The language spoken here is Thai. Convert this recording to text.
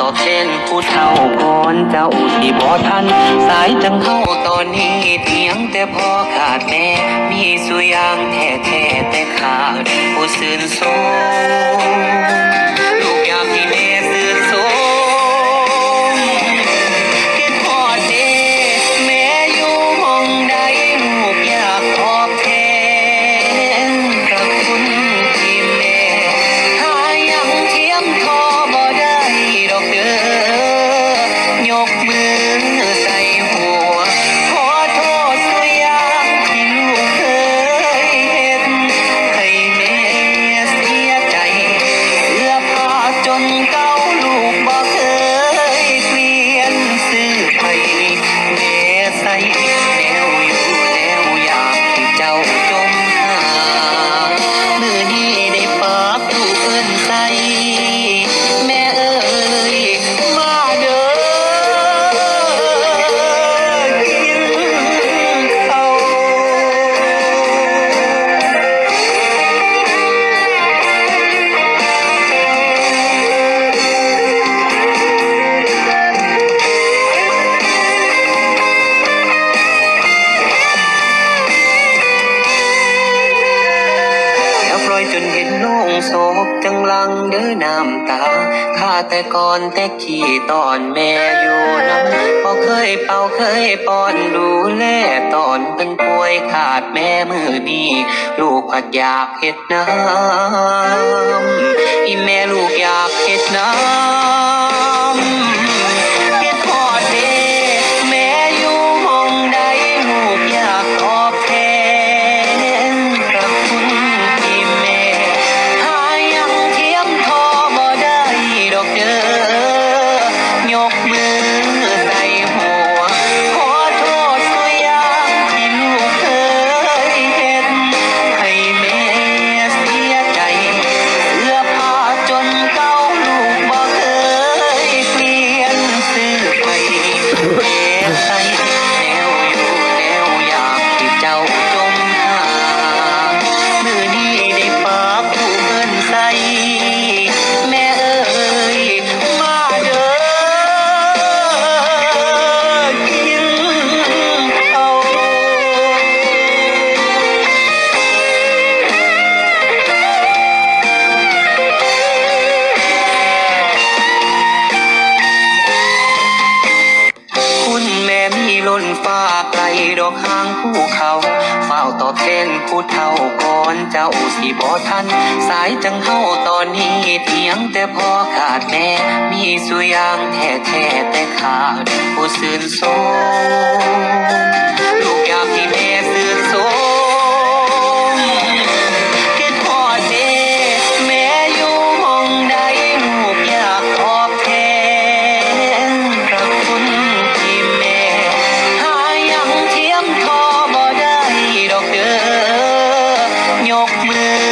ตอบแทนผู้เฒ่าก่อนเจ้าที่บ่ทัน สายจังเข้าตอนนี้เพียงแต่พอขาดแม่ มีสุยางแท้แท้แต่ขาด ผู้สื่นโซ โศกจังลังเด้อน้ำตา ข้าแต่ก่อนแต่ขี่ตอนแม่อยู่น้ำบ่เคยเป่าเคยป้อนดูแลตอนเป็นป่วยขาดแม่มือนี้ ลูกผัดอยากเห็ดน้ำ เขาเฝ้าตอบแทนผู้เฒ่าก่อนเจ้าสิบ่ทัน สายจังเฮาตอนนี้เพียงแต่พอขาดแม่มีสุยางแท้แท้แต่ขาดผู้สื่นโซ help me.